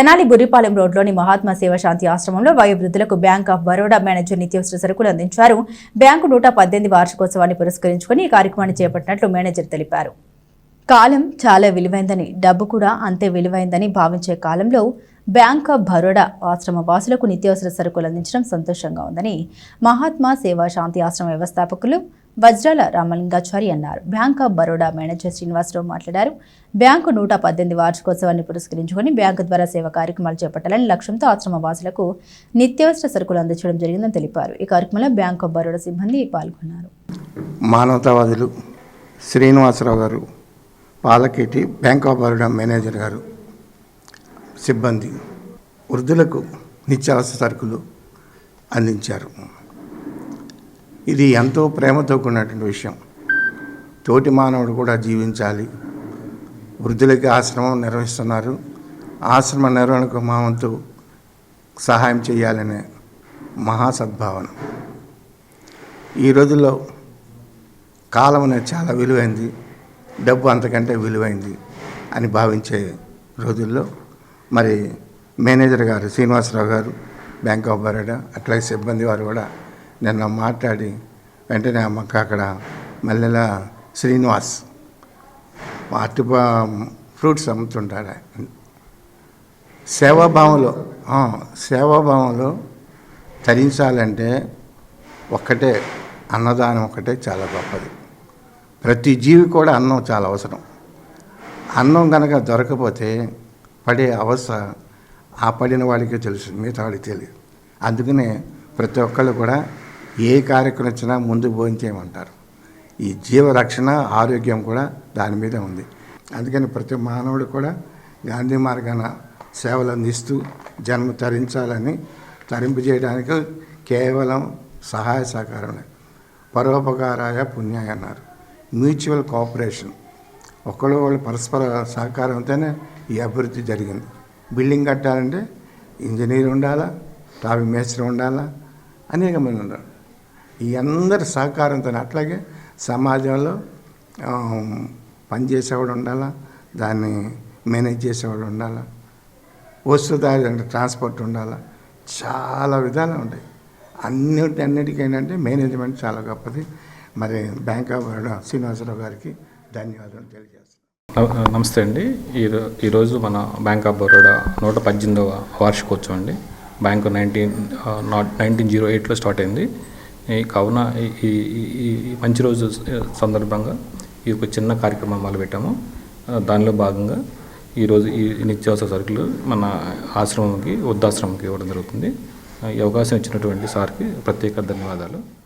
తెనాలి బుర్రిపాలెం రోడ్లోని మహాత్మా సేవ శాంతి ఆశ్రమంలో వయోవృద్ధులకు బ్యాంక్ ఆఫ్ బరోడా మేనేజర్ నిత్యావసర సరుకులు అందించారు. బ్యాంకు నూట పద్దెనిమిది వార్షికోత్సవాన్ని పురస్కరించుకుని ఈ కార్యక్రమాన్ని చేపట్టినట్లు మేనేజర్ తెలిపారు. కాలం చాలా విలువైందని డబ్బు కూడా అంతే విలువైందని భావించే కాలంలో బ్యాంక్ ఆఫ్ బరోడా ఆశ్రమ వాసులకు నిత్యావసర సరుకులు అందించడం సంతోషంగా ఉందని మహాత్మా సేవా శాంతి ఆశ్రమ వ్యవస్థాపకులు వజ్రాల రామలింగాచారి అన్నారు. Bank of Baroda manager Srinivasarao మాట్లాడారు. బ్యాంకు నూట పద్దెనిమిది వార్షికోత్సవాన్ని పురస్కరించుకొని బ్యాంకు ద్వారా సేవా కార్యక్రమాలు చేపట్టాలని లక్ష్యంతో ఆశ్రమ వాసులకు నిత్యావసర సరుకులు అందించడం జరిగిందని తెలిపారు. ఈ కార్యక్రమంలో బ్యాంక్ ఆఫ్ బరోడా సిబ్బంది పాల్గొన్నారు. మానవతావాదులు శ్రీనివాసరావు గారు Palaketi bank of Baroda manager గారు సిబ్బంది వృద్ధులకు నిత్యావసర సరుకులు అందించారు. ఇది ఎంతో ప్రేమతో కూడినటువంటి విషయం. తోటి మానవుడు కూడా జీవించాలి. వృద్ధులకి ఆశ్రమం నిర్వహిస్తున్నారు. ఆశ్రమ నిర్వహణకు మా వంతు సహాయం చేయాలనే మహా సద్భావన ఈ రోజుల్లో కాలం అనేది చాలా విలువైంది. డబ్బు అంతకంటే విలువైంది అని భావించే రోజుల్లో మరి మేనేజర్ గారు శ్రీనివాసరావు గారు బ్యాంక్ ఆఫ్ బరోడా అట్లాగే సిబ్బంది వారు కూడా నిన్న మాట్లాడి వెంటనే మాకు అక్కడ మల్లెల శ్రీనివాస్ అటు ఫ్రూట్స్ అమ్ముతుంటాడు సేవాభావంలో సేవాభావంలో తరించాలంటే ఒక్కటే అన్నదానం ఒకటే చాలా గొప్పది. ప్రతి జీవి కూడా అన్నం చాలా అవసరం. అన్నం కనుక దొరకపోతే పడే అవస్థ ఆ పడిన వాడికే తెలుసు మిగతా వాడికి తెలియదు. అందుకనే ప్రతి ఒక్కళ్ళు కూడా ఏ కార్యక్రమం వచ్చినా ముందు భోజనం ఈ జీవరక్షణ ఆరోగ్యం కూడా దాని మీద ఉంది. అందుకని ప్రతి మానవుడు కూడా గాంధీ మార్గాన సేవలు అందిస్తూ జన్మ తరించాలని తరింపు చేయడానికి కేవలం సహాయ సహకారమే. పరోపకారాయ పుణ్యాయ అన్నారు. Mutual cooperation. ఒకళ్ళు వాళ్ళు పరస్పర సహకారంతోనే ఈ అభివృద్ధి జరిగింది. బిల్డింగ్ కట్టాలంటే ఇంజనీర్ ఉండాలా ట్రాఫిక్ మేస్త్రి ఉండాలా అనేక మంది ఉండాలి. ఈ అందరి సహకారంతో అట్లాగే సమాజంలో పనిచేసేవాడు ఉండాలా దాన్ని మేనేజ్ చేసేవాడు ఉండాలా వస్తుదారి అంటే ట్రాన్స్పోర్ట్ ఉండాలా చాలా విధాలు ఉంటాయి. అన్నిటి అన్నిటికీ ఏంటంటే మేనేజ్మెంట్ చాలా గొప్పది. మరి బ్యాంక్ ఆఫ్ బరోడా శ్రీనివాసరావు గారికి ధన్యవాదాలు తెలియజేస్తాను నమస్తే అండి. ఈరో ఈరోజు మన బ్యాంక్ ఆఫ్ బరోడా నూట పద్దెనిమిదవ వార్షికోత్సవం అండి. Bank nineteen naught nineteen zero ఎయిట్లో స్టార్ట్ అయింది. కావున ఈ- ఈ మంచి రోజు సందర్భంగా ఈ యొక్క చిన్న కార్యక్రమం మొదలు పెట్టాము దానిలో భాగంగా ఈరోజు ఈ నిత్యావసర సరుకులు మన ఆశ్రమంకి వృద్ధాశ్రమంకి ఇవ్వడం జరుగుతుంది. ఈ అవకాశం ఇచ్చినటువంటి సార్కి ప్రత్యేక ధన్యవాదాలు.